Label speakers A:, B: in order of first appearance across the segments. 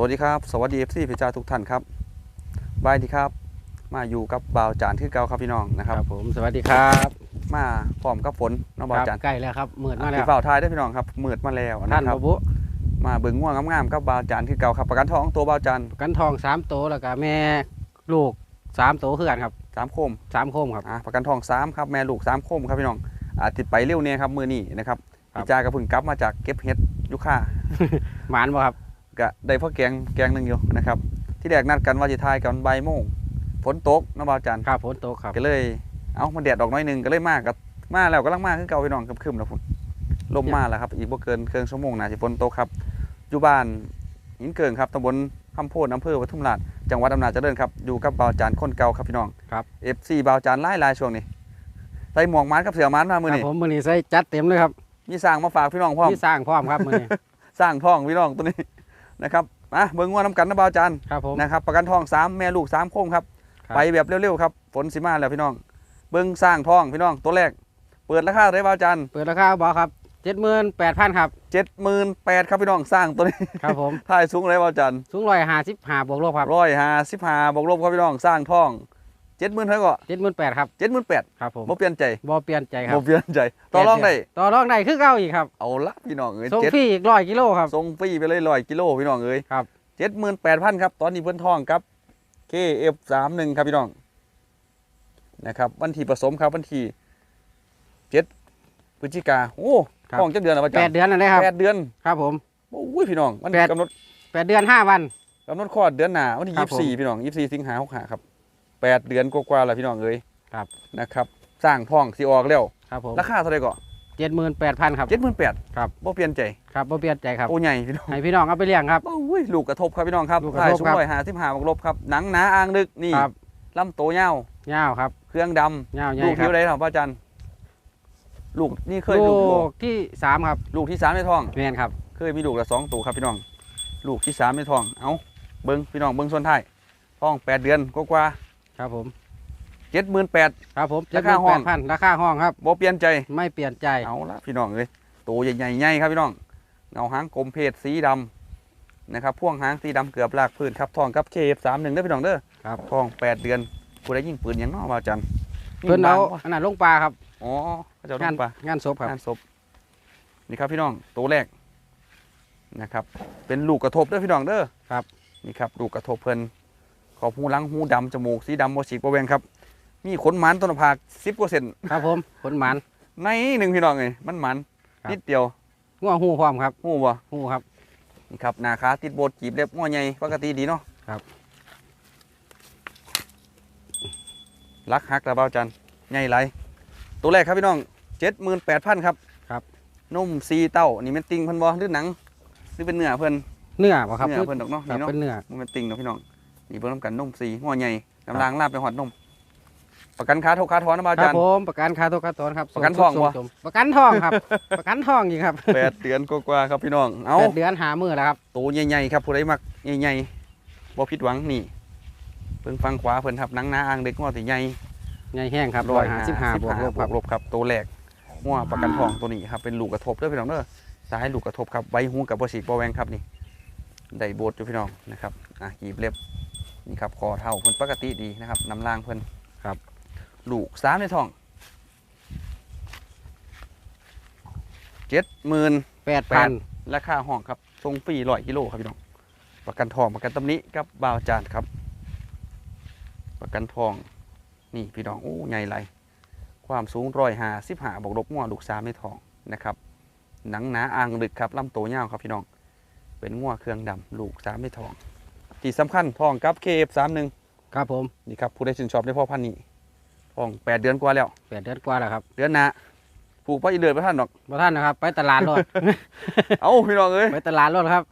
A: วัสดีครับ สวัสดีเอฟซีพิจาทุกท่านครับบายดีครับ มาอยู่กับบ่าวจานที่เก่าครับพี่น้องนะค
B: ค
A: รั
B: รับบผมสวัสดีครับ
A: มาพร้อมกับฝนน้อง
B: ค
A: บ่าว
B: รับ
A: จาน
B: ใกล้แล้วครับหมื่นมาแล้
A: พี่
B: ว
A: เฝ้าทายได้อพี่น้องครับมืดมาแล้ว
B: ท่าน
A: นะครับ
B: บบุ
A: มาเบิ่งง่วงงามๆกับบ่าวจานที่เก่าครับประกันทองตัวบ่าวจาน
B: กันทองสามโตวแล้วก็แม่ลูกสามโตวคือกันครับ
A: สามโคม
B: สามโคมครับ
A: อะประกันทองสามครับแม่ลูกสามโคมครับพี่น้องอาติดไปเร็วเนี่ยครับมือนี้นะครับ
B: ครับ
A: พี่จากระพึ่งกลับมาจากเก็บเห็ดอยุค่า
B: หมานบ่ครับ
A: ก็ได้พ่อแกงแกงหนึ่งอยู่นะครับ ที่แรกนัดกันว่าจะทายกันบ่ายโมงฝนตกน้องบ่าวจาน
B: ครับฝนตกครับ
A: ก็เลย เอามันแดดออกหน้อยหนึงก็เลยมากกับมาแล้วกำลังมาคือเก่าพี่น้องกับคืมแล้วพุ่นลมมาแล้วครับ อีกบ่เกินเครื่องชั่วโมงน่าสิฝนตกครับอยู่บ้านหินเกิงครับตำบลคำโพดอำเภอปทุมราชจังหวัดอำนาจเจริญครับอยู่กับบ่าวจานคนเก่าครับพี่น้อง
B: ครับ
A: FC บ่าวจานหลายหลายช่วงนี้ใส่หมวกมันกับเสือมันมามื้อ
B: ครับ
A: นี้
B: ผมมือนี้ใส่จัดเต็มเลยครับ
A: มีสร้างมาฝากพี่น้องพร้อม
B: ที่สร้างพร้อมครับมือนี้
A: สร้างท้องพี่น้องตัวนี้ นะครับมาเบิ่งว่าน้ำกันนะบ่าวจาน
B: ครับผม
A: นะครับประกันทองสามแม่ลูกสามโค้งครับ
B: ครับ
A: ไปแบบเร็วๆครับฝนสิมาแล้วพี่น้อง เบิ้งสร้างทองพี่น้องตัวแรก เปิดราคาเลยบ่าวจัน
B: เปิดราคาบอกครับเจ็ดหมื่นแปดพันครับ
A: เจ็ดหมื่นแปดครับพี่น้องสร้างตัวนี้
B: ครับผม
A: ถ่ายสูงเลยบ่าวจัน
B: สูงร้อยห้าสิบห้าบวกลบครับ
A: ร้อยห้าสิบห้าบวกลบครับพี่น้องสร้างทอง เจ็ดหมื่นเท่าก็
B: เจ็ดหมื่นแปดครับ
A: เจ็ดหมื่นแปด
B: ครับผม
A: บ่เปลี่ยนใจ
B: บ่เปลี่ยนใจครับ
A: บ่เปลี่ยนใจต่อรองได้
B: ต่อรองได้คือเก่าอีกครับ
A: เอาละพี่น้องเอ้ย
B: ส่ง
A: เจ็ด
B: ฟรีอีกร้อยกิโลครับ
A: ส่งฟรีไปเลยร้อยกิโลพี่น้องเอ้ย
B: ครับ
A: เจ็ดหมื่นแปดพันครับตอนนี้เพิ่นทองครับ KF สามหนึ่งครับพี่น้องนะครับวันที่ผสมครับวันที่เจ็ดพฤศจิกาโอ้
B: ครับ
A: ทองจะเดือนอะไร
B: แปดเดือนนั่นเลยครับ
A: แปดเดือน
B: ครับผม
A: โอ้ยพี่น้องมัน
B: แปด
A: กำหนด
B: แปดเดือนห้าวัน
A: กำหนดคลอดเดือนหน้าวันที่
B: ครั
A: ยี่
B: บ
A: สิบสี่พี่น้องยี่สิบสี่สิงหาหกหาครับ แปดเดือนกว่าๆแล้วพี่น้องเอ้ย
B: ครับ
A: นะครับ สร้างทองสีออกแล้ว
B: ครับผม
A: ราคาเท่าไหร่ก็
B: เจ็ดหมื่นแปดพันครับ
A: เจ็ดหมื่นแปด
B: ครับ
A: บ่เปลี่ยนใจ
B: ครับบ่เปลี่ยนใจครับ
A: โอ้ใหญ่พี่น้อง
B: ให้พี่น้องเอาไปเลี้ยงครับ
A: โอ้ยลูกกระทบครับพี่น้องครับ
B: ลูกกระ
A: ถ่าย
B: ทบ
A: สูง
B: ครับ
A: ร้อยห้าสิบห้าบวกลบครับหนังหนาอ่างลึกนี่
B: ครับ
A: ลำโตเงาว
B: เงาวครับ
A: เครื่องด
B: เงาวใหำญ่
A: ลูก
B: ครั
A: ที่
B: บ
A: ไรครับพ่อจันลูกนี่เคย
B: ลู
A: ลูกอยู่
B: กที่สามครับ
A: ลูกที่สามในท้อง
B: แมนครับ
A: เคยมีลูกละสองตัวครับพี่น้อง ลูกที่สามในท้อง เอาเบิ้งพี่น้องเบิ้งส่วนท้ายท้องแปดเดือนกว่า
B: ครับผม
A: เจ็ดหมื่นแปด
B: ครับผม
A: ราคาห้อง
B: แปดพันราคาห้องครับ
A: บ่เปลี่ยนใจ
B: ไม่เปลี่ยนใจ
A: เอาละพี่น้องเลยตัวใหญ่ๆใหญ่ครับพี่น้องเงาหางกลมเพศสีดำนะครับพ่วงหางสีดำเกือบลากพื้นครับทองกับเคฟสามหนึ่งได้อพี่น้องเด้อ
B: ครับ
A: ทองแปดเดือนผู้ได้ยิงปืนหยังเนาะว่าจัน
B: เพิ่นเอา
A: ยิงบงวะ
B: อันนั้นลงปลาครับ
A: อ๋อเขาจะเอา
B: งาน
A: ลงปลางา
B: นศพครับ
A: งานศพนี่ครับพี่น้องตัวแรกนะครับ เป็นลูกกระทบเด้อพี่น้องเด้อ
B: ครับ
A: นี่ครับลูกกระทบเพิ่น ขอบหูหลังหูดำจมูกสีดำโมฉีกโบแวงครับ มีขนหมันต้นผากสิบกว่าเซน
B: ครับผมขนหมัน
A: ในหนึ่งพี่น้องเลยมันหมัน
B: ครับ
A: นิดเดียว
B: งัวหูพร้อมครับ
A: หูบ่
B: หูครับ
A: นี่ครับหน้าขาติดโบดจีบเล็บง้อใหญ่ปกติดีเนาะ
B: ครับ
A: รักฮักระเบ้าจันใหญ่ไรตัวแรกครับพี่น้องเจ็ดหมื่นแปดพันครับ
B: ครับ
A: นุ่มซีเต้านี่เป็นติงเพิ่นบ่หรือหนังหรือเป็นเนื้อเพิ่น
B: เนื้อบ่ครับ
A: เนื้อเพิ่นดอกเนาะ
B: ครับ
A: นี่เนาะ
B: เป็นเนื้อ
A: มันเป็นติงเนาะพี่น้อง นี่เบิ่งนำกันนุ่มซีง้อใหญ่กำลังลาบไปหอดนม ประกันขาทกขาถอนนะบ่าว
B: ครั
A: จั
B: บ
A: น
B: ผมประกันคาตัวคาตอนครับ
A: ประกัน
B: ส่
A: ทอง
B: ส่
A: วะ
B: ส่ประกันทองครับ ประกันทองอีกครับ
A: แปดเดือนกว่าๆครับพี่น้อง เอา
B: แปดเดือนหามือแล้วครับ
A: ตัวใหญ่ๆครับผู้ใดมักใหญ่ๆบ่ผิดหวังนี่เพิ่งฟังขวาเพิ่นครับหนังหนาอ่างเด็กง้อที่ใหญ่
B: ใหญ่แห้งครับร้อยห้าสิบห้าบวกลบครับ
A: ลบครับตัวแรกง้อประกันทองตัวนี้ครับเป็นลูกกระทบเด้อพี่น้องเด้อสายลูกกระทบครับใบหูกับบ่ฉีกบ่แหวงครับนี่ได้โบดอยู่พี่น้องนะครับอะกีบเล็บ นี่ครับคอเท่าเพิ่นปกติดีนะครับน้ำล่างเพิ่น
B: ครับ
A: ลูกสามในท้องเจ็ดหมื่น
B: แปดพัน
A: ราคาห้องครับทรงฟรีร้อยกิโลครับพี่น้องประกันทองประกันตำหนิกับบาวจานครับ ประกันทองนี่พี่น้องโอ้ใหญ่ไรความสูงร้อยหาสิบหาบอกลบง่วลูกสามในทองนะครับ หนังหนาอ่างลึกครับลำโตวยาวครับพี่น้อง เป็นง่วเครื่องดำลูกสามในทอง ที่สำคัญทองกับเคฟสามหนึ่ง
B: ครับผม
A: นี่ครับผู้ได้ชื่นชอบในพ่อพันธุ์นี้ทองแปดเดือนกว่าแล้ว
B: แปดเดือนกว่าแล้วครับ
A: เดือนหน้าผูกไปอีเดือนไปท่านดอก
B: บ่ท่านนะครับ ไปตลาดรถ
A: เอ้าพี่น้องเอ้ย
B: ไปตลาดรถครับ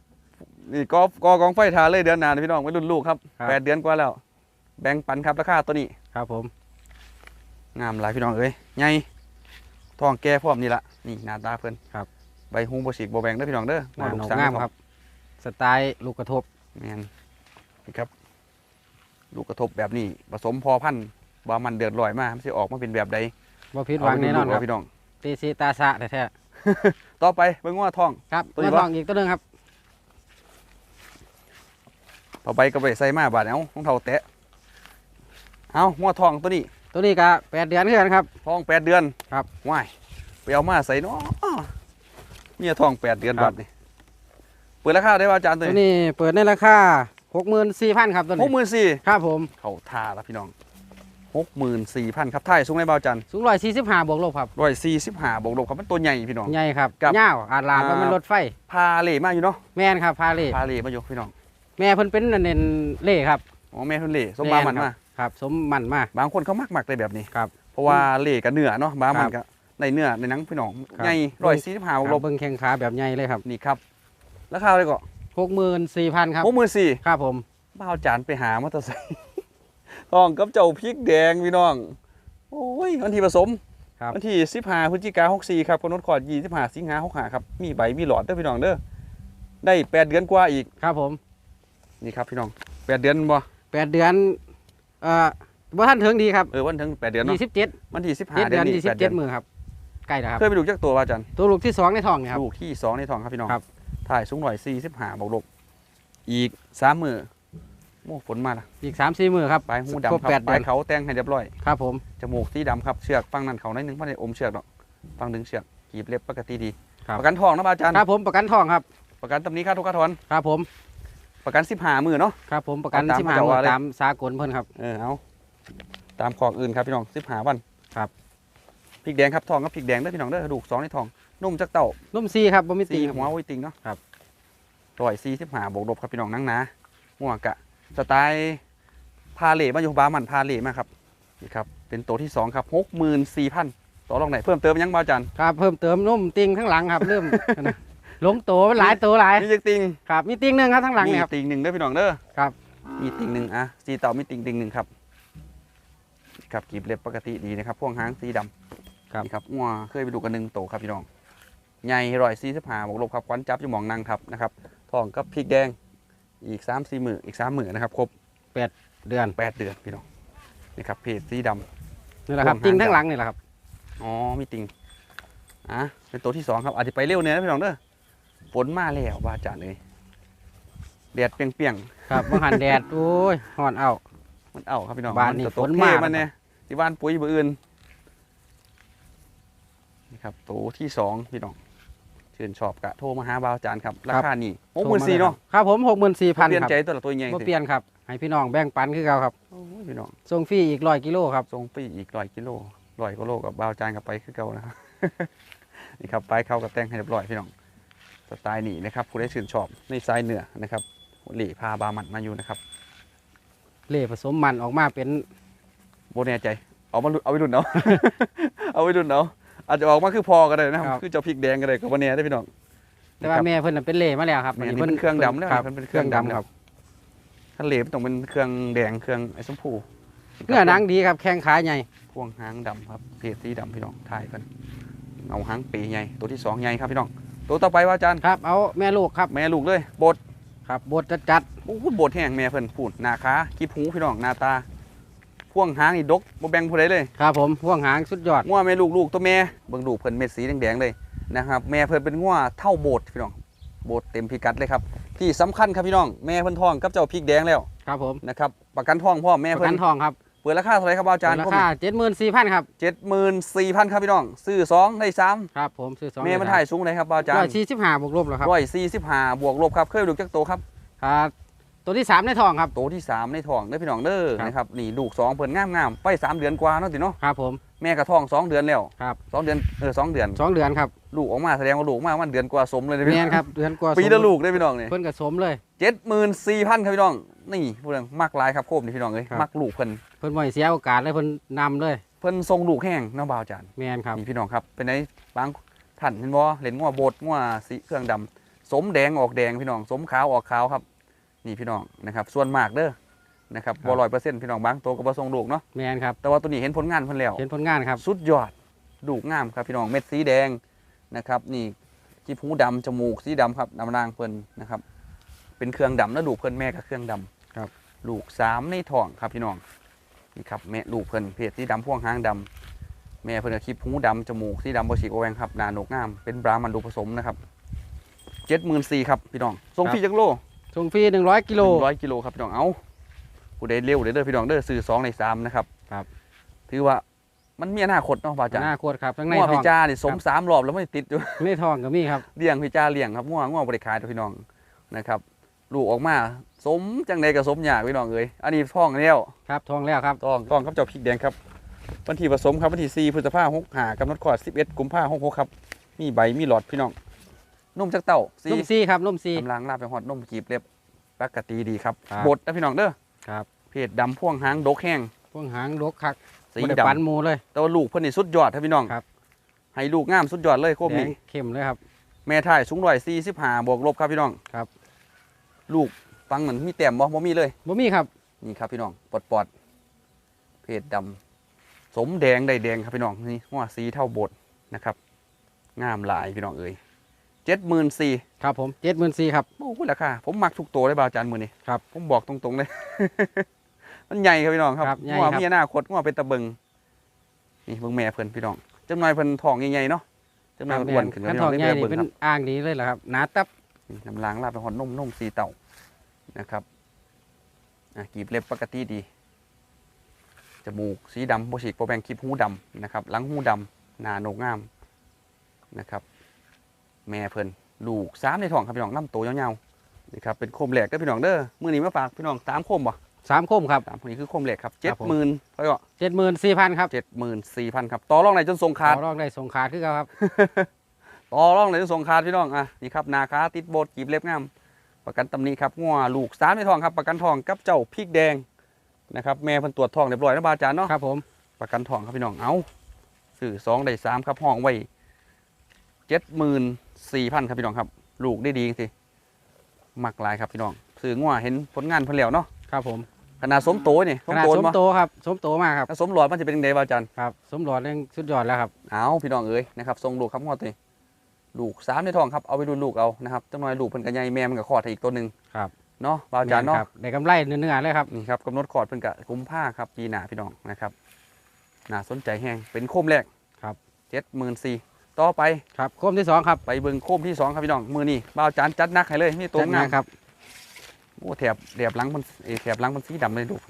A: นี่กอกอกองไฟทาเลยเดือนหนาพี่น้องไม่รุ่นลูกครับ
B: ครับ
A: แปดเดือนกว่าแล้ว แบ่งปันครับราคาตัวนี้
B: ครับผม
A: งามหลายพี่น้องเอ้ยใหญ่ทองแก่พร้อมนี่ละนี่หน้าตาเพิ่น
B: ครับ
A: ใบหูบ่ฉีกบ่แบ่งเด้อพี่น้องเด้อ
B: หน้า
A: ลู
B: หน
A: ก
B: ก
A: สาม
B: งาม
A: ทอง
B: ครับ สไตล์ลูกกระทบ
A: แม่น นี่ครับ ลูกกระทบแบบนี้ผสมพอพันธุ์บ่มันเดือดร้อยมามันสิออกมาเป็นแบบใด
B: บ่ผิดหวังแน่นอน
A: เา
B: ค
A: ไป
B: รับ
A: ดูพี่น้อง
B: ตีซีตาสะแท้
A: ต่อไปเบิ่งว่าทอง
B: ๆครับ
A: ตัวนี้
B: มา
A: ปะ
B: ลองอีกตัวหนึงครับ
A: เอาไปกับไปใส่มาบาดเอาของเท่าแตะเอาหัวทองตัวนี้
B: ตัวนี้ก็แปดเดือนคือกันครับ
A: ทองแปดเดือน
B: ครับ
A: ว้ายไปเอามาใส่เนาะเมียทองแปดเดือน
B: ครับ
A: บัดนี่เปิดราคาได้ว่าอาจารย์ตัว
B: ตัว
A: นี้
B: นี้เปิดในราคา หกหมื่นสี่พันครับตัว
A: ห
B: นี้
A: กหมื่นสี่
B: ครับผม
A: เขาทาแล้วพี่น้องหกหมื่นสี่พันครับท่ายสูงในเบาจัน
B: สูงร้อยสี่สิบห้าบวกลบครับ
A: ร้อยสี่สิบห้าบวกลบครับมันตัวใหญ่พี่น้อง
B: ใหญ่ครับ
A: ครับ
B: ยาวอาดลาดว่า
A: อ่า
B: มันรถไฟ
A: พาเล่มาอยู่เนาะ
B: แม่นครับพาเล่
A: พาเล่มาอยู่พี่น้อง
B: แม่เพิ่นเป็นเน้นเล่ครับ
A: อ๋อแม่เพิ่นเล่สมบามัน
B: แครับ
A: มา
B: ครับสมมันมา
A: บางคนเขามักมักเลยแบบนี้
B: ครับ
A: เพราะว่าเล่กับเนื้อเนาะบางมัน
B: ครั
A: ก็
B: บ
A: ในเนื้อในหนังพี่น้อง
B: ครับ
A: ใหญ่ร้อยสี่สิบห้าบวก
B: ค
A: ล
B: รับบเบิ้งแข้งขาแบบใหญ่เลยครับ
A: นี่ครับราคาเลยก็
B: หกหมื่นสี่พันครับ
A: หกหมื่นสี่
B: ครับผม
A: บ้าวจานไปหามอเตอร์ไซค์ต้องกับเจ้าพริกแดงพี่น้องโอ้ยวันที่ผสม
B: ครับ
A: วันที่สิบห้าพฤศจิกาหกสี่ครับกำหนดขอดยี่สิบห้าสิงหาหกห้าครับมีใบมีหลอดเด้อพี่น้องเด้อได้แปดเดือนกว่าอีก
B: ครับผม
A: นี่ครับพี่น้องแปดเดือนบ่
B: แปดเดือนเอ่อบ่ท่านถึงดีครับ
A: เออวันถึงแปดเดือนเนาะ
B: ยี่สิบเจ็ด
A: วันที่สิบห้า
B: เจ็ด
A: เดื
B: เดื
A: อ
B: อนน
A: นี้
B: ยี่สิ
A: แป
B: บ
A: ด
B: เจ็
A: เดื
B: ด
A: อน
B: มือครับใกล้แล้วครับ
A: เคยไปดูจักตัวว่าอาจัน
B: ตัวลูกที่สองในท้องนี่ครับ
A: ลูกที่สองในท้องครับพี่น้อง
B: ครับ
A: ถ่ายสูงหน่อยสี่สิบห้าบวกลบอีกสามมือโอ้ฝนมาละ
B: อีกสามสี่มือครับ
A: ปลายหู
B: ครบ
A: ดำครับ
B: แปด
A: ปลาย
B: เดือน
A: เขาแต่งให้เรียบร้อย
B: ครับผม
A: จมูกสีดำครับเชือกฟังนั่นเขาหน้อยหนึงไม่ได้อมเชือกหรอกฟังดึงเชือกกีบเล็บปกติดี
B: ครับ
A: ประกันทองนะอาจารย์
B: ครับผมประกันทองครับ
A: ประกันตำนี้ค่าทุกค่าถอน
B: ครับผม
A: ประกันสิบห้ามือเนาะ
B: ครับผมประกัน
A: เอาตาม
B: ที่มา
A: เขาจะว่าเลย
B: ตามสากลเพิ่นครับ
A: เออเอาตามขอกอื่นครับพี่น้องสิบห้าวัน
B: ครับ
A: พริกแดงครับทองกับพริกแดงเด้อพี่น้องเด้อกระดูกสองในทอง นุ่มจากเต่า
B: นุ่มซีครับบ่มี
A: ตี
B: ตี
A: หัวไว้ติงเนาะ
B: ครับ
A: ร้อยสี่สิบห้าบวกลบครับพี่น้องนังหนาหัวกะสไตล์พาเล่มาอยู่บามันพาเล่มาครับนี่ครับเป็นตัวที่สองครับหกหมื่นสี่พันต่อรองไหนเพิ่มเติมยังบ่อาจารย์
B: ครับเพิ่มเติมนุ่มติงข้างหลังครับเริ่มนะหลงโตมันหลายตัวหลาย
A: มีจักติง
B: ครับมีติงหนึงครับข้างหลัง
A: มี
B: เนี่ยครับ
A: ติงหนึ่งเด้อพี่น้องเด้อ
B: ครับ
A: มีติงหนึ่งอะสีเต่ามีติงติงหนึ่งครับครับกีบเล็บปกติดีนะครับพ่วงหางสีดำ
B: ครับ
A: นี่ครับงัวเคยไปดูกันหนึ่งโตครับพี่น้อง ใหญ่ร้อยสี่สิบห้าบวกลบครับควันจับอยู่หมองนางทับนะครับทองกับพริกแดงอีกสามสี่หมื่นอีกสามหมื่นนะครับครบ
B: เดือน
A: แปดเดือนพี่น้องนี่ครับเพจสีด
B: นี่แหละครับ
A: ห่วงหาง
B: ติงข้างหลังนี่แหละครับำ
A: อ๋อมีติงอะเป็นตัวที่สองครับอาจจะไปเร็วเนี่ยนะพี่น้องเด้อฝนมาแล้วว่าจ่าเลยแดดเปรียงๆ
B: ครับบ่หันแดดโอ้ยฮ้อนเอา
A: มันเอาครับพี่น้อง
B: บ้านนี่
A: จะตก
B: ฝน
A: เท
B: มาก
A: มันเนี่ยที่บ้านปุ๋ยบืออื่นนี่ครับตัวที่สองพี่น้องเชิญชอบกะโทรมาหาบาวจานครับ ราคานี่หกหมื่นสี่เนาะ
B: ครับผมหกหมื่นสี่พัน
A: เปลี่ยน
B: ครับ
A: ใจตัวละตัวใหญ่
B: บ่
A: สิ
B: เปลี่ยนครับ ให้พี่น้องแบ่งปันคือเก่าครับ
A: โอ้ยพี่น้อง
B: ส่งฟรีอีกร้อยกิโลครับ
A: ทรงปีอีกร้อยกิโลร้อยกิโลกับบาวจานกับไปคือเก่านะครับนี่ครับไปเข้ากับแต่งให้เรียบร้อยพี่น้องสไตล์นี่นะครับผู้ได้ชื่นชอบในสายเหนือนะครับหลีพาบามันมาอยู่นะครับ
B: เล่ผสมมันออกมาเป็น
A: โบแน่ใจเอามาลุ้นเอาไปรุ่นเอาเอาไปรุ่นเอา อาจจะออกมาคือพอก็ได้นะครับ
B: ครับ
A: คือเจ้าพริกแดงก็ได้ก็บ่แน่ได้อพี่น้อง
B: แต่ว่า
A: นี่ครับ
B: แม่เพิ่นนะเป็นเล่มาแล้วครับ
A: แม่นี่เป็นเครื่องดำแล้ว
B: ครับ
A: มันเป็นเค
B: เค
A: รื่
B: รื่
A: อ
B: องง
A: ดำ
B: ดำ
A: แล้ว
B: ครับ
A: ทะเลมันต้องเป็นเครื่องแดงเครื่องไอ้ชมพู
B: เนื้อหนังดีครับแข้งขาใหญ่
A: พ่วงหางดำครับเพจสีดำพี่น้องถ่ายกันเอาหางปีใหญ่ตัวที่สองใหญ่ครับพี่น้องตัวต่อไปว่าอาจารย์
B: ครับ เอาแม่ลูกครับ
A: แม่ลูกเลยบด
B: ครับบดจัดจัด
A: โอ้โหบดแห้งแม่เพิ่นพูดหน้าขากีบหูพี่น้องหน้าตา พ่วงหางนี่ดกบ่แบ่งผู้ใดเลย
B: ๆครับผมห่วงหางสุดยอด
A: งัวแม่ลูกลูกตัวแม่เบิ่งดูเพิ่นเม็ดสีแดงๆเลยนะครับแม่เพิ่นเป็นงัวเท่าโบดพี่น้องโบดเต็มพิกัดเลยครับที่สำคัญครับพี่น้องแม่เพิ่นท้องกับเจ้าพริกแดงแล้ว
B: ครับผม
A: นะครับประกันท้องพ่อแม่
B: ประ
A: เพิ่
B: กัน
A: น
B: ทองครับ
A: เปิดราคาเท่าไหร่ครับอาจารย์
B: ราคาเจ็ดหมื่นสี่พันครับ
A: เจ็ดหมื่นสี่พันครับพี่น้องซื้อสองได้สาม
B: ครับผมซื้อสอง
A: เมย์มันถ่ายสูงเลยครับอาจาร
B: ร้อย
A: ย์
B: สี่สิบห้าบวกลบแล้วครับ
A: ร้อยสี่สิบห้าบวกลบครับเคยดูจักโตครับ
B: ครับ ตัวที่สามในทองครับ
A: โตที่สามในท้องเด้อพี่น้องเด้อ
B: ครับ
A: นะครับนี่ลูกสองเพิ่นงามงามๆไปสามเดือนกว่าเนาะติเนาะ
B: ครับผม
A: แม่กระท้องสองเดือนแล้ว
B: ครับ
A: สองเดือนเออสองเดือน
B: สองเดือนครับ
A: ลูกออกมาแสดงว่าลูกออกมามันเดือนกว่าสมเลยนะพี่
B: แม
A: น้อนง
B: ครับเดือนกว่า
A: ปีละลูกได้อพี่น้องนี่
B: เพิ่นกับสมเลย
A: เจ็ดหมื่นสี่พันครับพี่น้องนี่พูดถึงมักหลายครับโคมนี่พี่น้องเอ้ย
B: ครับ
A: มักลูกเพิ่น
B: เพิ่นบ่ให้เสียโอกาสเลยเพิ่นนำเลย
A: เพิ่นทรงลูกแห้งเน้องบ่าวอาจารย์
B: แมนครับ
A: นี่พี่น้องครับเป็นไงบางท่านเห็นบ่เล่นงัวโบดงัวสีเครื่องดำสมแดงออกแดงพี่น้องสมขาวออกขาวครับ นี่พี่น้องนะครับ ส่วนมากเด้อนะครับ
B: ครับ
A: บ่ร้อยเปอร์เซ็นต์พี่น้องบางตัวก็บ่ทรงลูกเนาะ
B: แมนครับ
A: แต่ว่าตัวนี้เห็นผลงานเพิ่นแล้ว
B: เห็นผลงานครับ
A: สุดยอดลูกงามครับพี่น้องเม็ดสีแดงนะครับนี่จีหูดำจมูกสีดำครับนำรางเพิ่นนะครับ เป็นเครื่องดำแล้วดูกเพิ่นแม่กับเครื่องดำ
B: ครับ
A: ลูกสามในท้องครับพี่น้องนี่ครับแม่ลูกเพิ่นเพศสีดำพ่วงหางดำแม่เพิ่นก็คลิปหูดำจมูกสีดำบฉีกโอแวงครับหนาโหนกงามเป็นบรามันดูผสมนะครับเจ็ดหมื่นสี่ครับพี่น้องส่ง
B: ครับ
A: ฟรีจักโล
B: ส่งฟรีหนึ่งร้อยกิโล
A: ร้อยกิโลครับพี่น้องเอาผู้ใดเร็วเด้อเด้อพี่น้องเด้อซื้อสองในสามนะครับ
B: ครับ
A: ถือว่ามันมีอนาคตเนาะบ่าวจาน
B: หน้าโคตรครับทั้งใน
A: ง่ว
B: ท้
A: พิ
B: อง
A: จานี่สม
B: ครับ
A: สามรอบแล้วไม่ติดอยู่
B: ในท้องก็มีครับ
A: เลี้ยงพิจาเลี้ยงครับง่วงง่วงบริขายตัวพี่น้องนะครับลูกออกมา สมจังใดก็สมอยากพี่น้องเอ้ยอันนี้ท้องแล้ว
B: ครับท้องแล้วครับ
A: ต้องต้องครับเจ้าพริกแดงครับวันที่ผสมครับวันที่4พฤษภาคม6หากำหนดคลอด11กุมภาพันธ์66ครับ มีใบมีหลอดพี่น้อง นุ่มจักเต้าสี
B: นุ่มซีครับนุ่มซี
A: กำลังลาบไปหอดนมกีบเล็บปกติดีครับ
B: ครับ
A: บดนะพี่น้องเด้อ
B: ครับ
A: เพจดำพ่วงหางดกแห้ง
B: พวกหางดกคัก
A: สี
B: บ่ได้
A: ด
B: ปันหมูเลยำ
A: แต่ว่าลูกเพิ่นนี่สุดยอดครับพี่น้อง
B: ครับ
A: ให้ลูกงามสุดยอดเลยโคม
B: แด
A: นี้
B: งเข้มเลยครับ
A: แม่ถ่ายสูงร้อยสี่สิบห้าบวกลบครับพี่น้อง
B: ครับ
A: ลูกฟังเหมือนมีแต้มบ่บ่มีเลย
B: บ่มีครับ
A: นี่ครับพี่น้องปอดปอดๆเพจดำสมแดงได้แดงครับพี่น้องนี่ว่าสีเท่าบดนะครับ งามหลายพี่น้องเอ้ย เจ็ดหมื่นสี่
B: ครับผมเจ็ดหมื่นสี่ครับ
A: โอ้โหราคาผมมักทุกตัวเลยบ่าวจันมือนี่
B: ครับ
A: ผมบอกตรงๆเลย มันใหญ่ครับพี่น้องครับ
B: ครับใหญ่
A: ว่า
B: ครับ
A: มีอนาคตว่าเป็นตะเบิงนี่เบิ่งแม่เพิ่นพี่น้องจำหน่อยเพิ่นทองใหญ่ๆเนาะจำหน่อยอ้วนขึ้น
B: ขั้น
A: พี่
B: ท
A: น้
B: อ
A: องง
B: ใหญ่
A: ได้
B: นี่
A: เบิ่ง
B: เป็น
A: ครับ
B: อ่างดีเลยเหรอครับหนาตับ
A: นี่น้ำล้างลาบไปหอดนมนมสีเต่านะครับอะกีบเล็บปกติดีจมูกสีดำโบฉีกโบแบงคลิปหูดำนะครับหลังหูดำหนาโหนกงามนะครับ แม่เพิ่นลูกสามในท้องครับพี่น้องลำโตวยาวๆนี่ครับเป็นโคมแหลกเด้อพี่น้องเด้อมื้อนี้มาฝากพี่น้องสามโคมบ่
B: สามคมครับ
A: สามคนนี้คือโคมแหลกครับ
B: ค
A: เจ็
B: รั
A: ด
B: บผม
A: หมื่นเท่าไหร่ก็
B: เจ็ดหมื่นสี่พันครับ
A: เจ็ดหมื่นสี่พันครับต่อรองไหนจนทรงขาด
B: ขอรองได้ส่งขาดคือเขาครับ
A: ต่อรองไหนจนทรงขาดพี่น้องอะนี่ครับนาคาติดโบดกีบเล็บงามประกันตำหนี้ครับงัวลูกสามในทองครับประกันทองกับเจ้าพริกแดงนะครับแม่เพิ่นตรวจทองเรียบร้อยนะบาอาจารย์เนาะ
B: ครับผม
A: ประกันทองครับพี่น้องเอาสื่อสองได้สามครับห้องไว้เจ็ดหมื่น สี่พันครับพี่น้องครับ ลูกได้ดีจริงๆมักหลายครับพี่น้องสื่องัวเห็นผลงานเพิ่นแล้วเนาะ
B: ครับผม
A: ขนาดสมโตนี่
B: ขนาด
A: โต
B: สม
A: บ่
B: โตครับสมโตมากครับ
A: ถ้าสมหลอดมันจะเป็นยังไงบาอาจารย์
B: ครับสมหลอดเรื่องสุดยอดแล้วครับ
A: เอาพี่น้องเอ้ยนะครับทรงลูกครับงอตัวนี้ลูกสามในท้องครับเอาไปดูลูกเอานะครับจังน้อยลูกเพิ่นกับใหญ่แม่มันกับคลอดให้อีกตัวหนึ่ง
B: ครับ
A: เนาะบาวจานเนาะ
B: แม่ครับได้กำไรเนื้อๆเลยครับ
A: นี่ครับกำหนดคลอดเพิ่นกับกุมภาครับปีหน้าพี่น้องนะครับน่าสนใจแห้งเป็นโคมแรก
B: ครับ
A: เจ็ดหมื่นสี่ ต่อไป
B: ครับคมที่สองครับ
A: ไปเบิ่งโคมที่สองครับพี่น้องมือนี่บาวจานจัดหนักให้เลยมีตัว
B: จัด
A: งาม
B: ครับ
A: โอ้แถบแถบหลังมันเอยแถบหลังมันสีดำเลยลูก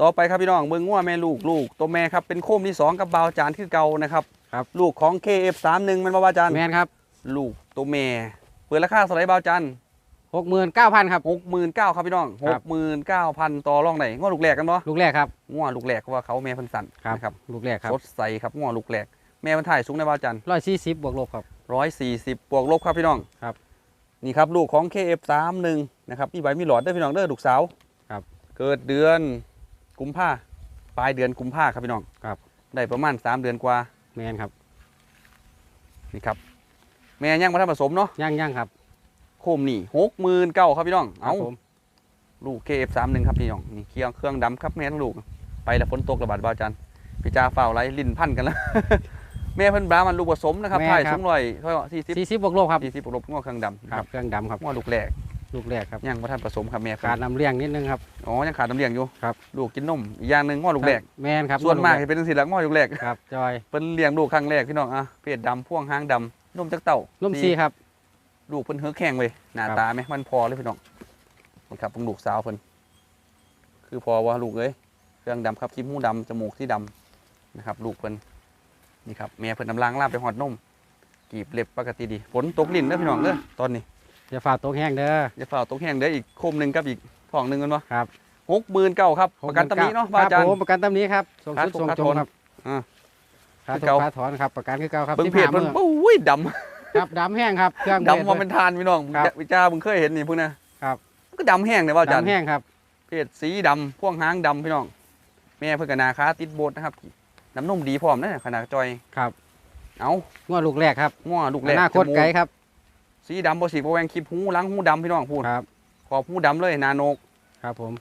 A: ต่อไปครับพี่น้องเบิ่งงัวแม่ลูกลูกตัวแม่ครับเป็นโคมที่สองกับบาวจานคือเก่านะครับ
B: ครับ
A: ลูกของ KF31 มันบ่าวจาน
B: แมนครับ
A: ลูกตัวแม่เปิดราคาสไลด์บาวจัน
B: หกหมื่นเก้าพันครับ
A: หกหมื่นเก้าครับพี่น้อง
B: ค
A: ห
B: รั
A: ก
B: บ
A: หมื่นเก้าพันต่อรองไหนง้อลูกแหลกกันเนาะ
B: ลูกแรกครับ
A: ง้อลูกแหลกเพราะว่าเขาแม่เพันสัน
B: ครับ
A: นะครับ
B: ลูกแรกครับ
A: สดใสครับง้อลูกแหลกแม่มันถ่ายสูงในบาวจัน
B: ร้อยสี่สิบบวกลบครับ
A: ร้อยสี่สิบบวกลบครับพี่น้อง
B: ครับ
A: นี่ครับลูกของ KF31 นะครับมีใบมีหลอดเด้อพี่น้องเด้อลูกสาว
B: ครับ
A: เกิดเดือนกุมภาปลายเดือนกุมภาครับพี่น้อง
B: ครับ
A: ได้ประมาณสามเดือนกว่า
B: แมนครับ
A: นี่ครับแม่ยังมาทำผสมเนาะ
B: ย่างย่างครับ
A: โคมนี่หกหมื่นเก้าครับพี่น้อง
B: ครั
A: เอา
B: บผม
A: ลูก KF31 ครับพี่น้อง นี่เครื่องเครื่องดำครับแม่ทั้งลูก ไปแล้วฝนตกระบาดบาจันพี่จ้าฝ้าวไรลิ้นพันกันแล้ว แม่เพิ่นบรามันลูกผสมนะครับ
B: แม่
A: ถ่าย
B: ครับ
A: สูงร้อยเท่าไหร่สี่สิบ
B: สี่สิบบวกลบครับ
A: สี่สิบลบง้อเครื่องดำ
B: ครับเครื่องดำครับ
A: ง้อลูกแรก
B: ลูกแรกครับ
A: ยังพระท่านผสมครับแม่เพิ่น
B: การนำเลี้ยงนิดนึงครับ
A: อ๋อยังขาดน้ำเลี้ยงอยู่
B: ครับ
A: ลูกกินนมอีกอย่างหนึ่งง้อลูกแรก
B: แมนครับ
A: ส่วนมาก
B: ลู
A: จะเป็นสีหลักง้อลูกแรก
B: แรกครับจอย
A: เพิ่นเลี้ยงลูกครั้งแรกพี่น้องอะเพศดำพ่วงหางดำนมจักเต่า
B: นุ่มซีครับ
A: ลูกเพิ่นเฮือแข็งเว้ยหน้า
B: ครับ
A: ตาไหมมันพอเลยพี่น้องนี่ครับผมลูกสาวเพิ่นคือพอว่าลูกเอ้ยเครื่องดำครับคิ้มหูดำจมูกที่ดำนะครับ ลูกเพิ่นนี่ครับแม่เพิ่นน้ำล้างลาบไปหอดนมกีบเล็บปกติดีฝนตกลิ้นเด้อพี่น้องเด้อตอนนี้
B: อย่าฝ่าตกแห้งเด้อ
A: อย่าฝ่าตกแห้งเด้ออีกโคมหนึ่งกับอีกท้องหนึ่งกันวะ
B: ครับ
A: หกหมื่นเก้าครับประกันตำหนี้เนาะ
B: ค
A: บ้า
B: รับ
A: อาจารย์
B: ผมประกันตำหนี้ครับส่ง
A: ค่า
B: ชุด
A: ส่ง
B: ส่ง
A: ค่า
B: จ
A: ถ
B: ง
A: อน
B: ครับ
A: อ่า
B: ค่า
A: คือ
B: ส่
A: เก่า
B: งค่าถอนครับประกันคือเก่าครับ
A: เบิ่งเพจ
B: 15
A: เพิ่น
B: มื้อ
A: โอ้ยด
B: ครับดำแห้งครับเครื่องำเบร
A: ดำว่าเป็นทานพี่น้อง
B: ครับ
A: วิจ้ามึงเคยเห็นนี่พวกนะครับมันก็ดำแห้งเลยว่าอาจารย์
B: ดำแห้งครับ
A: เพศสีดำพ่วงหางดำพี่น้อง แม่เพิ่นกนาค้าติดโบสนะครับน้ำนมดีพร้อมนะขนาดจอย
B: ครับ
A: เอา
B: งวดลูกแรกครับ
A: ง้อลูกแร
B: อกนาคต
A: จมู
B: ไกลครับ
A: สีดำบ่สีบ่แหวงคลิปหูหล้างหูดำพี่น้องพูด
B: ครับ
A: ขอบหูดำเลยนาโนก
B: ครับผม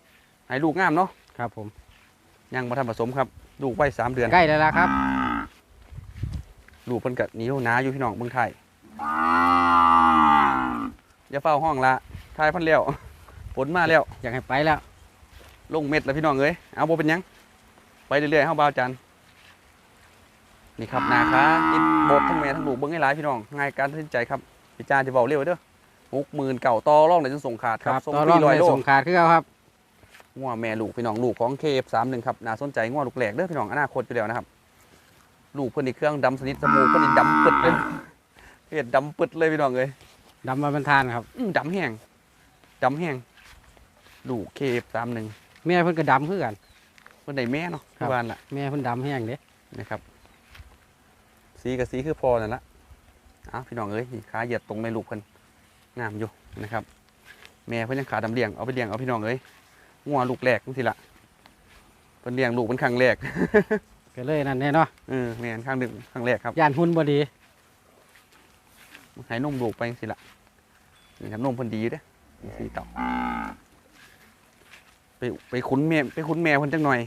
A: ให้ลูกงามเนาะ
B: ครับผม
A: ยังมาทำผสมครับลูกไว้สามเดือน
B: ใกล้แล้วล่ะครับ
A: ลูกเพิ่นกัเหนียวหนาอยู่พี่น้องเมืองไทย อย่าเฝ้าห้องละทายพันแล้วฝนมาแล้ว
B: อยากให้ไปแล้ว
A: ลงเม็ดแล้วพี่น้องเอ้ยเอาบ่เป็นหยัง ไปเรื่อยๆเฮาบ่าวจันนี่ครับนาคาติดโบดทั้งแม่ทั้งลูกเบิ่งให้หลายพี่น้องง่ายการตัดสินใจครับพี่จานจะเว้าเร็วเด้อหกหมื่นเก่าต่อรองไหนจนส่งขาดครับส่ง
B: ต่อ
A: ฟ
B: ร
A: รี
B: อง
A: ร้อย
B: ได้
A: โล
B: ส่งขาดคือเอาครับ
A: งัวแม่ลูกพี่น้องลูกของเคฟสามหนึ่งครับน่าสนใจงัวลูกแหลกเด้อพี่น้องอนาคตอยู่แล้วนะครับ ลูกเพิ่นอีกเครื่องดำสนิทสมูกเพิ่นอีกดำปึดเลย เห็ดดำปึดเลยพี่น้องเลย
B: ดำมาเป็นทานครับ
A: อื้อดำแห้งดำแห้งลูกเคฟสามหนึ่ง
B: แม่เพิ่นก็ดำคือกัน
A: เพิ่นได้แม่เนาะ
B: ครับ
A: ที่บ้านละ
B: แม่เพิ่นดำแห้งเด้
A: นะครับ สีกับสีคือพอนั่นละอ้าวพี่น้องเอ้ยนี่ขาเหยียดตรงในลูกเพิ่นงามอยู่นะครับ แม่เพิ่นยังขาดำเลี้ยงเอาไปเลี้ยงเอาพี่น้องเอ้ยงัวลูกแรกจังซี่ละเพิ่นเลี้ยงลูกเป็นครั้งแรก
B: ก็เลยนั่นแน่เนาะ
A: เออแม่นครั้งหนึ่งครั้งแรกครับ
B: ย่านหุ่นบ่ดี
A: ให้นมลูกไปจังซี่ละนี่ครับนมเพิ่นดีอยู่เด้อนี่สีเต่าไปไปคุ้นแม่ไปคุ้นแม่เพิ่นจังหน่อย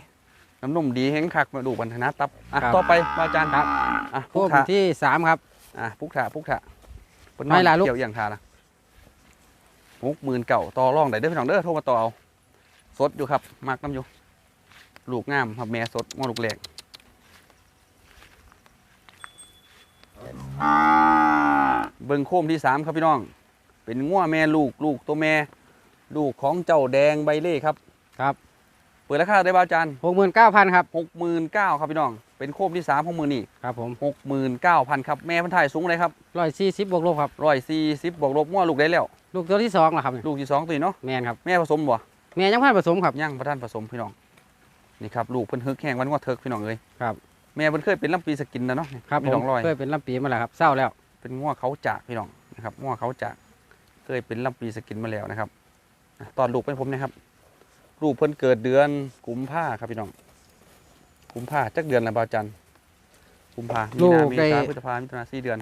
A: น้ำนมดีแห้งคักมาดูกบรรทนาตับอะต่อไปว่าอาจารย์
B: ครับ
A: อะ
B: โค
A: พุก
B: ม
A: ถา
B: ที่สามครับ
A: อะพุกถาพุกถาเพิ่นน
B: ไม่
A: อน
B: ล่ะลูก
A: เกี่ยวอย่างทาละหกหมื่นเก่าต่อรองได้เด้อพี่น้องเด้อโทรมาต่อเอาสดอยู่ครับมากน้ำอยู่ลูกงามครับแม่สดมอลูกแหลก เบิ่งโคมที่สามครับพี่น้อง เป็นงัวแม่ลูกลูกตัวแม่ ลูกของเจ้าแดงใบเล่ครับ
B: ครับ
A: เปิดราคาได้บ่าวจาน
B: หกหมื่นเก้าพันครับ
A: หกหมื่นเก้าครับพี่น้อง เป็นโคมที่สามของมือนี่
B: ครับผม
A: หกหมื่นเก้าพันครับแม่พันธุ์ไทยสูงเลยครับ
B: ร้อยสี่สิบบวกลบครับ
A: ร้อยสี่สิบบวกลบงัวลูกได้แล้ว
B: ลูกตัวที่สองเหรอครับเนี่ย
A: ลูกที่สองตัวนี้เนาะ
B: แม่นครับ
A: แม่ผสมบ่
B: แม่ยังพันผสมครับ
A: ย่างประท่านผสมพี่น้องนี่ครับลูกเพิ่นฮึกแห้งวันงอเถิกพี่น้องเอ้ย
B: ครับ
A: แม่เพิ่นเคยเป็นลำปีสกินนะเนาะ
B: ครับ
A: มี
B: ผ
A: ส
B: ม
A: องรอย
B: เคยเป็นลำปีมาแล้วครับเศร้าแล้ว
A: เป็นง้อเขาจากพี่น้องนะครับง้อเขาจากเคยเป็นลำปีสกินมาแล้วนะครับอะตอนลูกเป็นผมนะครับลูกเพิ่นเกิดเดือนกุมภาครับพี่น้องกุมภาจักเดือนละบาวจันทร์กุมภามี
B: ลู
A: นากเม
B: ได้
A: ษาพฤษภามิถุนาสี่เดือน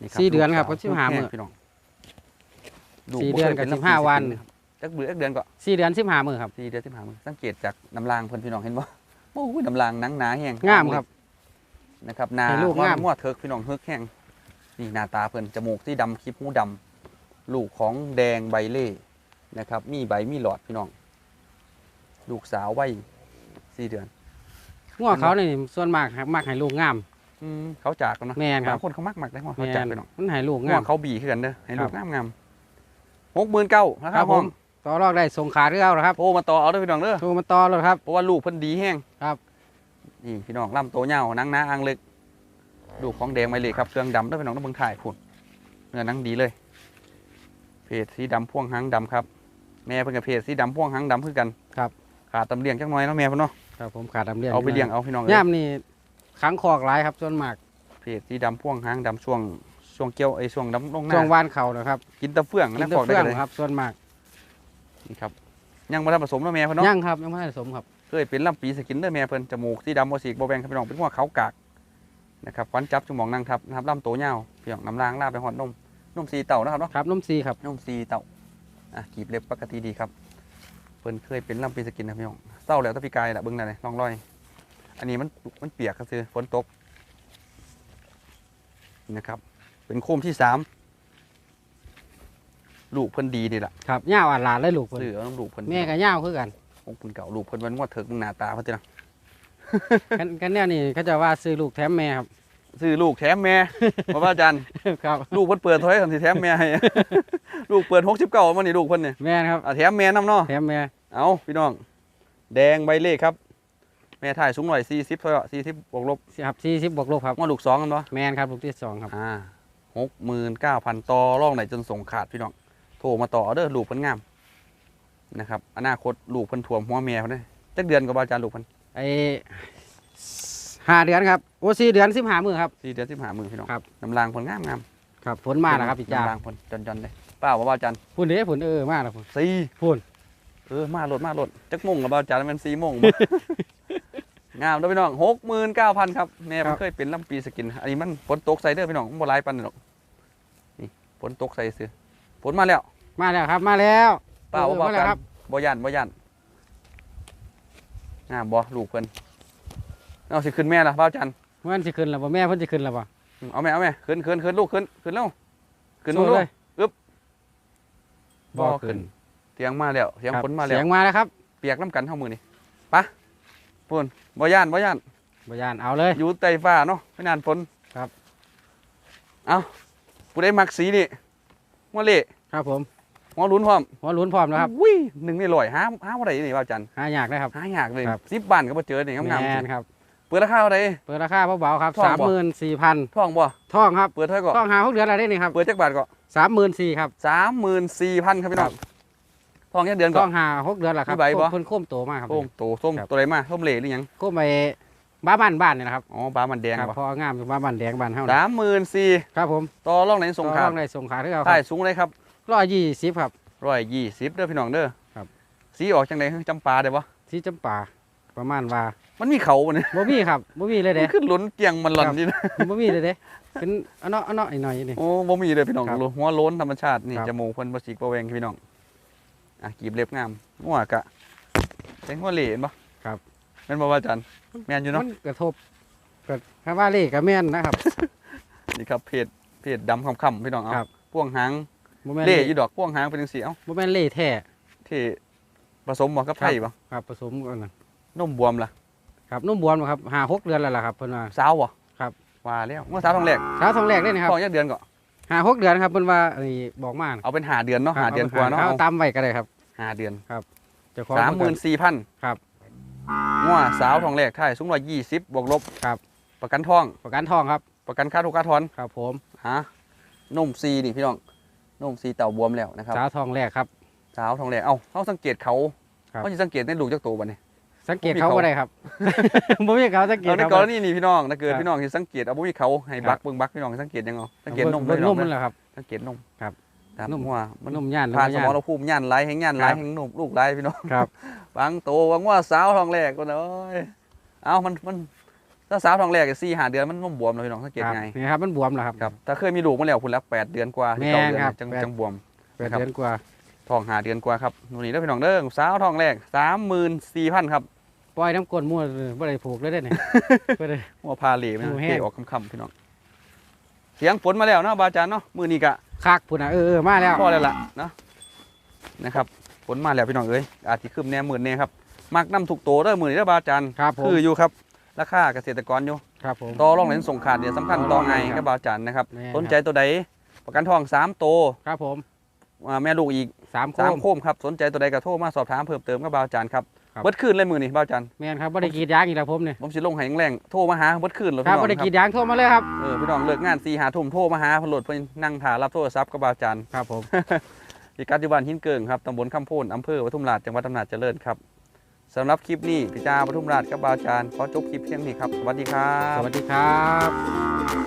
A: นี่
B: สี่เดือนครับ
A: ลูกสาว
B: ก็สิบห้า
A: แห้ง
B: มื้อ
A: พี่น้องลูก
B: สี่
A: บ่
B: เดือน
A: คย
B: กับ
A: ป็ลำปี
B: สิบห้าวัน
A: กินะครับจักเดือนจักเดือนก็
B: สี่เดือนสิบห้ามือครับ
A: สี่เดือนสิบห้ามื้อสังเกตจากน้ำรางเพิ่นพี่น้องเห็นบ่โอ้ยน้ำรางหนังหนาแห้ง
B: งามครับ
A: นะครับหนา
B: ให้ลูกงาม
A: มั่วเถิกพี่น้องเฮิกแห้งนี่หน้าตาเพิ่นจมูกที่ดำคลิปหูดำลูกของแดงใบเล่นะครับ มีใบมีหลอดพี่น้อง ลูกสาววัยสี่เดือน
B: งัวเขานี่ส่วนมากครับมักให้ลูกงาม
A: อืมเขาจากกันเนาะ
B: แม่นครับ
A: บางคนเขามักมักได้หัวเขา
B: แม่
A: จาก
B: น
A: ไปน้อง
B: มันให้ลูก
A: หั
B: งาวม
A: เขาบีขึ้นกันเด้อให้ลูก
B: ครับ
A: งามงามหกหมื่นเก้านะค
B: ค
A: รั
B: รั
A: บบผ
B: ผม มต่อรองได้ส่งขาดคือเอาเหรอครับ
A: โทรมาต่อเอาเด้อพี่น้องเด้อ
B: โทรมาต่อเลยครับ
A: เพราะว่าลูกเพิ่นดีแห้ง
B: ครับ
A: นี่พี่น้องลำโตเหี่ยวหนังหนาอ่างเล็กลูกของแดงใบเล่ครับเครื่องดำเด้อพี่น้องต้องเบิ่งถ่ายพุ่นเนื้อหนังดีเลย เพจสีดำพ่วงหางดำครับ แม่เพิ่นกับเพจสีดำพ่วงหางดำคือกัน
B: ครับ
A: ขาดตำเลียงจักหน่อยเนาะแม่เพิ่นเนาะ
B: ครับผมขาดลำเลียง
A: เอาไปเลี้ยงเอาพี่น้องเอ้
B: ย่ายมนี่ขังคอกหลายครับส่วนมาก
A: เพจสีดำพ่วงหางดำช่วงช่วงเกี่ยวไอ้ช่วงดำลงห
B: ช่ว
A: น้าง
B: วานเขานะครับ
A: กินตะเฟื่อง
B: กิ
A: นะ
B: น
A: ฟ
B: แต่
A: อกได้
B: เฟื่อง
A: เลย
B: ครับส่วนมาก
A: นี่ครับยังบ่ทันผสมเนาะแม่เพิ่นเนาะ
B: ย่างครับยังไม่ได้ผสมครับ
A: เคยเป็นลำปีสกินเด้อแม่เพิ่นจมูกสีดำบ่สีกบ่แบ่งครับพี่น้องเป็นหัวเขากากนะครับฟันจับจุงหมองนางทับนะครับลำโตเหี่ยวพี่น้องน้ำลางลาบไปหอดนมนมสีเต่านะครับเนาะ
B: ครับนมซีครับ
A: นมซีเต่าอะกีบเล็บปกติดีครับเพิ่นเคยเป็นลำปีสกินนะพี่น้องเศร้าแล้วแตะพี่กายละเบิ่งได้เลยลองรอย อันนี้มันมันเปียกครับซื้อฝนตกนี่นะครับ เป็นโคมที่สามลูกเพิ่นดีดีละ
B: ครับย่าวอ่านหลานเลยลูกเพิ่น
A: ซื้อเอาน้ำลูกเพิ่น
B: แม่กับย่าวคือกัน
A: ของเพิ่นเก่าลูกเพิ่นวันงวดเถิกมึงหน้าตาเพิ่นติละ
B: กันกันแนวนี่เขาจะว่าซื้อลูกแถมแม่ครับ
A: ซื้อลูกแถมแม่เพราะว่าอาจารย์
B: ครับ
A: ลูกเพิ่นเปิดเท่าไหร่ทำสิแถมแม่ให้ลูกเปิดหกสิบเก้ามันนี่ลูกเพิ่นนี่
B: แม่นะครับ
A: อะแถมแม่น้ำเนาะ
B: แถมแม่
A: เอาพี่น้อง แดงใบเล่ครับ แม่ถ่ายสูงหน่อยสี่สิบเท่าไหร่สี่สิบบวกลบ
B: ครับสี่สิบบวกลบครับ
A: งวดลูกสองกันปะ
B: แม่นครับลูกที่สองครับ
A: อ่าหกหมื่นเก้าพันต่อร่องไหนจนส่งขาดพี่น้องโทรมาต่อเด้อลูกเพิ่นงาม นะครับอนาคตลูกเพิ่นถ่วมหัวแม่เขาได้จักเดือนกับบอาจารย์ลูกเพิ่น
B: ไอห้าเดือนครับโอ้สี่เดือนสิบห้ามือครับ
A: สี่เดือนสิบห้าหมื่นพี่น้อง
B: ครับ
A: น้ำลางเพิ่นงามงาม
B: ครับฝนมาแล้วครับพี่จ้า
A: น้ำลางเพิ่นจอนจอนเลยเปล่าว่าอาจารย์
B: พุ่นเด้พุ่นเออมาแล้วพุ่น
A: สี่
B: พุ่น
A: เออมาโหลดมาโหลดจักโมงกับบอาจารย์มันสี่โมงบ่ งามเด้อพี่น้องหกหมื่นเก้าพันครับแม่มันเคยเป็นลำปีสกิน อันนี้มันฝนตกใส่เด้อพี่น้องมันบ่หลายปันหรอกนี่ฝนตกใส่ซื้อฝนมาแล้ว
B: มาแล้วครับมาแล้ว
A: เปล่า
B: เออ
A: ว่า
B: มาแล้ว
A: กั
B: ครั
A: น
B: บ
A: บ่ยันบ่ยันงามบ่ลูกเพิ่นเอาสิขึ้นแม่ล่ะบ่าวจัน
B: มันจะขึ้นแล้วบ่แม่เพิ่นจะขึ้นแล้วบ่
A: อืมเอาแม่เอาแม่ขึ้นขึ้นขึ้นลูกขึ้นขึ้นแล้วขึ้น
B: สู้
A: ลูก
B: เลย
A: อึ๊บ
B: บ่
A: บ่ขึ้
B: ขึ้
A: น
B: น
A: เสียงมาแล้วเสียง
B: ครับ
A: ฝนมาแล้ว
B: เสียงมาแล้วครับ
A: เปียกน้ำกันเท่ามือนี่ปะพุ่นบ่ย่านบ่ย่าน
B: บ่ยานเอาเลย
A: อยู่ใต้ฟ้าเนาะไม่นานฝน
B: ครับ
A: เอาผู้ใดมักสีนี่หัวเละ
B: ครับผม
A: หัวลุ้นพร้อม
B: หัวหลุนพร้อมแล้วครับ
A: อุ้ยหนึ่งในร้อยหาหาบ่ได้นี่บ่าวจัน
B: หายากเลยครับ
A: หายากเลย
B: ครับ
A: สิบบาทก็บ่เจอนี่งาม
B: แมนครับ
A: ๆเปิดราคาเท่าใด
B: เปิดราคาเบาๆครับ
A: ท่อง
B: สาม
A: บ่
B: หมื่นสี่พัน
A: ท่องบ่
B: ท่องครับ
A: เปิดเท่าไหร่ก็
B: ท่องหาหกเดือนอะไรได้นี่ครับ
A: เปิดจักบาทก็
B: สามหมื่นสี่ครับ
A: 34,000ครับพี่น้องท่องแค่เดือน
B: ท่
A: ก็
B: องหาหกเดือนแหละครับ
A: มีใบบ่
B: เพิ่นโค้มโตมากครับ
A: โอ้โตส้ม
B: ครับ
A: ตัวใดมาส้มเหล่หรือยัง
B: โค้มไปบ้าบ้านบ้านนี่นะครับ
A: อ๋อปลามันแดง
B: ครับ
A: บ่
B: พองามอยู่บ้าบ้านแดงบ้านเฮา
A: สามหมื่นสี่
B: ครับผม
A: ต่อรองไหนส่งขา
B: ต่อ
A: ด
B: รองในส่งขาที่เรา
A: ใช่สูงเลยครับ
B: ร้อยยี่สิบครับ
A: ร้อยยี่สิบเด้อพี่น้องเด้อ
B: ครับ
A: สีออกจังไดคือจำปาได้ปะ
B: สีจำปาประมาณว่า
A: มันมีเขาบ่เนี่ย
B: บ่มีครับบ่มีเลยเด้
A: มันขึ้นล้นเกียงมันหล่อน
B: ครับ
A: นี่นะ
B: บ่มีเลยเด้เป็นอันเนาะอันเนาะอีกหน่อยนี่
A: โอ้บ่มีเลยพี่น้อง
B: ครับ
A: หัวโล้นธรรมชาตินี่
B: ครับ
A: จมูกเพิ่นบ่สีกบ่แวงพี่น้องอะกีบเล็บงามงัวกะเป็นหัวเหล่เห็นปะ
B: ครับ
A: แม่นบ่ว่าอาจันแม่นอยู่เนาะ
B: มันกระทบกับคำว่าเลขกับแม่นนะครับ
A: นี่ครับเพจเพจดำค่ำๆพี่น้องเอา
B: ครับ
A: พ่วงหาง
B: บ่แม่น
A: เล่อยู่ดอกพ่วงหางเป็นจังซี่เอ้า
B: บ่แม่นเล่แท้
A: ที่ผสมบ่กับไทยบ่
B: ครับผสมกันนะ
A: นมบวมล่ะ
B: ครับนุ่มบวมครับหาหกเดือนแล้วล่ะครับเพิ่นว่า
A: สาวบ่
B: ครับ
A: ว่าแล้วงัวสาวทองแรก
B: เช้าทองแรกได้นี่ครับ
A: ท้องยักเดือนก็
B: หาหกเดือนครับเพิ่นว่าอันนี้บอกมา
A: เอาเป็นหาเดือนเนาะ
B: ครับ
A: หาเดือนกว่าเนาะ
B: เอา
A: เอา
B: ตามไว้ก็ได้ครับ
A: หาเดือน
B: เจ้าของ
A: สามหมื่นสี่พัน
B: ครับ
A: งัวสาวทองแรกไทยสูงร้อยยี่สิบบวกลบ
B: ครับ
A: ประกันทอง
B: ประกันทองครับ
A: ประกันค่าทุกค่าทอน
B: ครับผม
A: ฮะนมซีนี่พี่น้อง นมซีเต่าบวมแล้วนะครับ
B: เช้าทองแรกครับ
A: สาวทองแรกเอ้าเขาสังเกตเขา
B: ครับ
A: เขาจะสังเกตในลูกจักตัวบัดนี้
B: สังเกต
A: บ่มี
B: เขา
A: เขา
B: บ่ได้ครับบ่มีเขาสังเกต
A: เอาใน
B: ครับ
A: กรณีนี้พี่น้องถ้าเกิด
B: ครับ
A: พี่น้องที่สังเกตเอาบุ้ยเขาให้
B: ครับ
A: บักเบิ่งบักพี่น้องสังเกตยังไงสังเกตนม
B: เบิ่ง
A: พี่
B: น
A: น้อ
B: ม
A: ง
B: มัน
A: นะ
B: แหละครับ
A: สังเกตนม
B: ครับ
A: ครับ
B: นม
A: ว่ามัน
B: นมย่าน
A: ผ่านส
B: ย่าม
A: รภูมิย่านไหลแห่งย่านไหล
B: ครับ
A: แห่งนมลูกไหลพี่น้อง
B: ครับ
A: บางโตบางว่าสาวทองแรกก็เอ้ยเอามันมัน ถ้าสาวทองแรกสี่หาเดือนมันนมบวมเลยพี่น้องสังเกต
B: ครับ
A: ไง
B: นี่ครับมันบวมแล้วครับ
A: ครับถ้าเคยมีลูกมาแล้วคุณแล้วแปดเดือนกว่าที่เก้า
B: แม่น
A: เดือน
B: ครับ
A: จัง
B: แปด
A: จังบวม
B: แปด
A: ครับ
B: เดือนกว่า
A: ทองหาเดือนกว่าครับนู่นนี่แล้วพี่น้องเด้อสาวทองแรกสามหมื่นสี่พันครับ
B: ปล่อยน้ำกลนมั่วเลยบ่ได้ผูกเลยเด้อนี่บ่ได้
A: หัวพาเหล่นะ
B: โอ้แห้ง
A: เตะออกคำๆพี่น้องเสียงฝนมาแล้วเนาะบาอาจารย์เนาะมือนี้กะ
B: คักพุ่นน่ะเออเออมาแล้ว
A: พอแล้วล่ะเนาะนะครับฝนมาแล้วพี่น้องเอ้ยอาจจะคืมแน่หมื่นแน่ครับมักน้ำถูกโตเด้อมือนี้เด้อบาอาจารย์
B: ครับผม
A: คืออยู่ครับ ราคาเกษตรกรอยู่
B: ครับผม
A: ต่อรองเหรียญส่งขาดเดี๋ยวสำคัญต่อไง
B: ค
A: กั
B: รั
A: บบบาอาจารย์นะครับ
B: แม่น
A: สนใจตัวใดประกันทองสามโตว
B: ครับผม
A: อ่าแม่ลูกอีก
B: สามโค
A: สาม
B: ม
A: โคมครับสนใจตัวใดก็โทรมาสอบถามเพิ่มเติมกับบาอาจารย์ครับ
B: ครับ
A: เบิดคืนเลยมือนี่บาอาจารย์
B: แม่นครับบ่ได้กรีดยางอีกแล้วผมนี่
A: ผมสิลงให้แรงๆโทรมาหาเบิดคืนเลย
B: ครับ
A: พี่น้อง
B: บ่ได้
A: ค
B: กรี
A: รับ
B: ดยางโทรมาเลยครับ
A: เออพี่น้องเลิกงานสี่หาทุ่มโทรมาหาเพนโหลดเพิ่นนั่งถ่ารับโทรศัพท์กับบาอาจารย์
B: ครับผม
A: พิกัดอยู่บ้านหินเกิงครับ ตำบลคำโพนอำเภอปทุมราช จังหวัดอำนาจเจริญครับ สำหรับคลิปนี้พิจาปทุมราชกับบาอาจารย์ขอจบคลิปเพียงนี้ครับ สวัสดีครับ
B: สวัสดีครับ